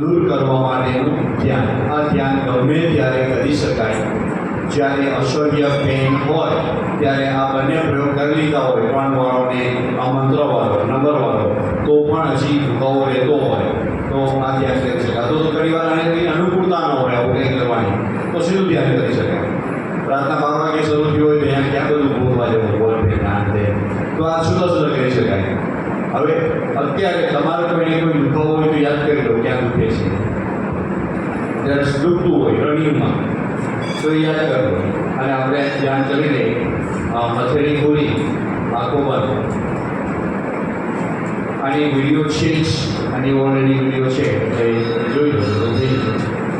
દૂર કરવા માટેનું ધ્યાન. આ ધ્યાન ગમે ત્યારે કરી શકાય. જ્યારે અશ્વર્ય પેન હોય, ત્યારે આ બંને પ્રયોગ કરી લીધા હોય ત્રણ વાળો ને આ મંત્ર વાળો નંબર વાળો તો પણ હજી દુખાવો રહેતો હોય તો આ ધ્યાન કરી શકાય તો ઘણી વાર આને કંઈ અનુકૂળતા ન હોય આવું કંઈ કરવાની તો સીધું ધ્યાન કરી શકાય પ્રાર્થના બાર વાગે શરૂ થયું હોય તો અહીંયા ક્યાં બધું ભૂલવા જવું બોલ પેન આ તે તો આ સુધા સુધા કરી શકાય હવે અત્યારે તમારે કોઈને કોઈ દુખાવો હોય તો યાદ કરી લો ક્યાં દુખે છે. જ્યારે દુખતું હોય રનિંગમાં તો એ યાદ કરો. અને આપણે ધ્યાન કરીને હથેળી ખોલી, આંખો બંધ. આની વીડિયો છે જ આની ઓલરેડી વીડિયો છે. એટલે જોઈ લો.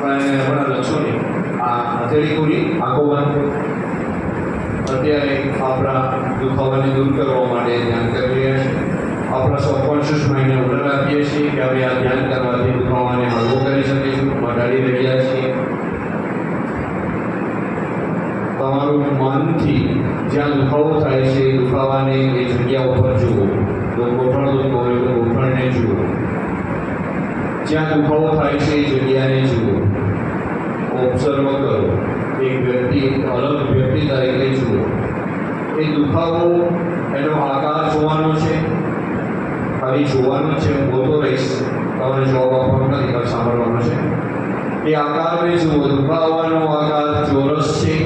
પણ હમણાં લખશો નહીં. આ હથેળી ખોલી, આંખો બંધ. અત્યારે આપણા દુખાવાને દૂર કરવા માટે ધ્યાન કરી રહ્યા છીએ આપણા સબકોન્શિયસ માઇન્ડને ઓર્ડર આપીએ છીએ કે હવે આ ધ્યાન કરવાથી દુખાવાને હળવો કરી શકીશું મટાડી રહ્યા છીએ. તમારું મનથી જ્યાં દુખાવો થાય છે, દુખાવાને એ જગ્યા ઉપર જુઓ. તો ગોઠણ દુખતો હોય તો ગોઠણને જુઓ. જ્યાં દુખાવો થાય છે, એ જગ્યાને જુઓ. ઓબ્ઝર્વ કરો. એક વ્યક્તિ અલગ વ્યક્તિ તરીકે જુઓ. એ દુખાવો, એનો આકાર જોવાનો છે ખાલી જોવાનું છે, હું બોલતો રહીશ. તમને જવાબ આપવાનો નથી પણ સાંભળવાનો છે. એ આકારને જુઓ, દુખાવાનો આકાર ચોરસ છે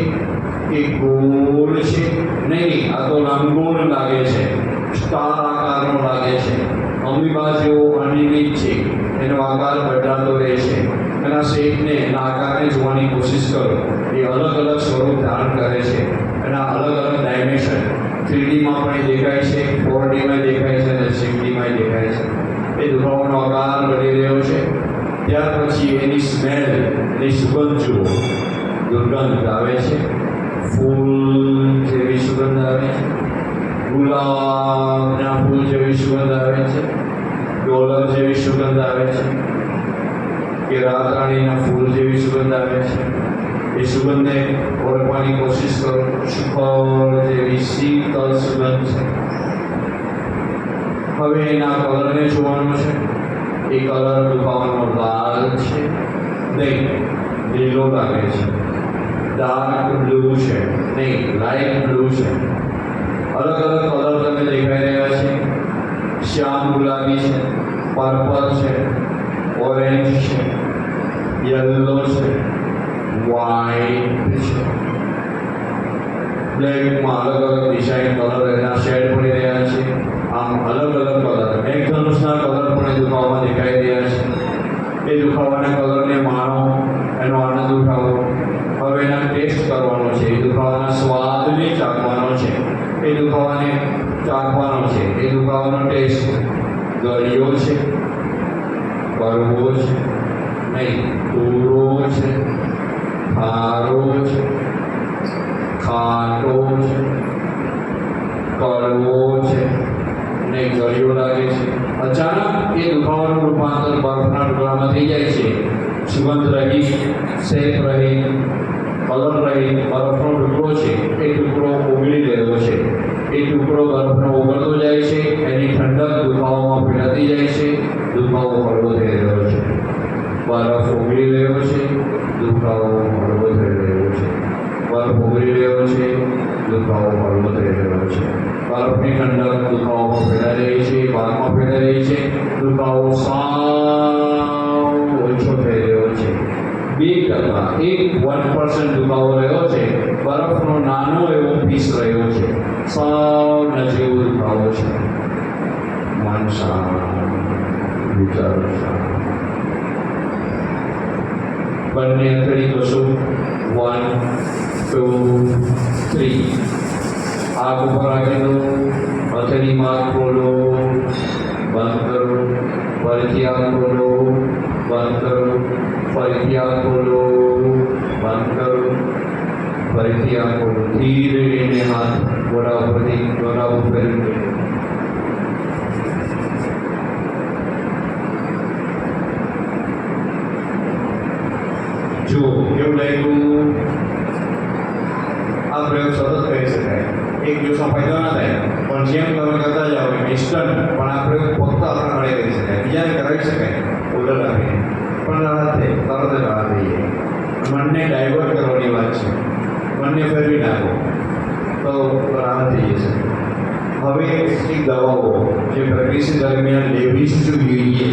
કે ગોળ છે. નહીં આ તો લંગોળ લાગે છે, સ્ટાર આકારનો લાગે છે. અમીબા જેવો અનિયમિત છે, એનો આકાર બદલાતો રહે છે. એના શેપને, એના આકારને જોવાની કોશિશ કરો. એ અલગ અલગ સ્વરૂપ ધારણ કરે છે. એના અલગ અલગ ડાયમેન્શન. થ્રીડીમાં પણ દેખાય છે ફોર ડીમાં દેખાય છે અને સિક્સ ડીમાં દેખાય છે. એ દુખાવાનો આકાર બની રહ્યો છે. ત્યાર પછી એની સ્મેલ એની સુગંધ જુઓ. દુર્ગંધ આવે છે. ફૂલ જેવી સુગંધ આવે છે. ગુલાબના ફૂલ જેવી સુગંધ આવે છે. ડોલર જેવી સુગંધ આવે છે. કે રાતરાણીના ફૂલ જેવી સુગંધ આવે છે. એ સુગંધને ઓળખવાની કોશિશ કરો. સુખદ જેવી શીતળ સુગંધ છે. હવે એના કલરને જોવાનો છે. એ કલર દુખાવાનો લાલ છે. નહીં, લીલો લાગે છે. ડાર્ક બ્લુ છે. નહીં લાઇટ બ્લુ છે. અલગ અલગ કલર તમે દેખાઈ રહ્યા છે. શ્યામ ગુલાબી છે પર્પલ છે ઓરેન્જ છે યલો છે વ્હાઈટ છે. બ્લેકમાં અલગ અલગ ડિઝાઇન કલર એના શેડ પડી રહ્યા છે. આમ અલગ અલગ કલર મેઘધનુષના કલર પણ એ દુખાવામાં દેખાઈ રહ્યા છે. એ દુખાવાના કલરને માણો, એનો આનંદ ઉઠાવો. હવે એના ટેસ્ટ કરવાનો છે. એ દુખાવાના સ્વાદને ચાખવાનો છે. એ દુખાવાને ચાખવાનો છે. એ દુખાવાનો ટેસ્ટ ગળ્યો છે. કડવો છે. નહીં તૂરો છે. ખારો છે. ખાટો છે. કડવો છે ને ગળ્યો લાગે છે. અચાનક એ દુખાવાનું રૂપાંતર બરફના ટુકડામાં થઈ જાય છે. સુગંધ રહી શેપ રહી કલર રહી, બરફનો ટુકડો છે. એ ટુકડો ઓગળી રહ્યો છે. એ ટુકડો બરફનો ઓગળતો જાય છે. એની ઠંડક દુખાવામાં ફેલાતી જાય છે. દુખાવો હળવો થઈ રહ્યો છે. બરફ ઓગળી રહ્યો છે. દુખાવો હળવો થઈ રહ્યો છે. બરફ ઉભરી રહ્યો છે દુખાવો બરોબર થઈ રહ્યો છે. બરફની ઠંડક દુખાવો ફેલાઈ રહી છે બારમાં ફેલાઈ રહી છે દુખાવો સાવ ઓછો થઈ રહ્યો છે. બે ટકા એક વન પર્સન્ટ દુખાવો રહ્યો છે બરફનો નાનો એવો પીસ રહ્યો છે. સાવ નજીવો દુખાવો છે. મન શાંત વિચારો શાંત બંને અથડી કશું વન ટુ થ્રી આગ ઉપર રાખી દો અથડીમાં ખોલો બંધ કરો ફરીથી આગ ખોલો બંધ કરો ફરીથી આગ ખોલો બંધ કરો ફરીથી આગ ખોલો ધીરે રહીને હાથ મોઢા ઉપરથી મોઢા ઉપર ફેરવી દો. જુઓ કેવું લાગ્યું આ પ્રયોગ સતત કરી શકાય. એક દિવસમાં ફાયદો ના થાય, પણ જેમ તમે કરતા જાઓ એમ ઇન્સ્ટન્ટ પણ આ પ્રયોગ ફક્ત આપણા ઘરે કરી શકાય. બીજાને કરાવી શકાય. ઓર્ડર આપીને પણ રાહત તરત જ રાહત થઈ જાય. મનને ડાયવર્ટ કરવાની વાત છે. મનને ફેરવી નાખો. તો રાહત થઈ જશે. હવે કેટલીક દવાઓ જે પ્રેગ્નન્સી દરમિયાન લેવી જ જોઈએ.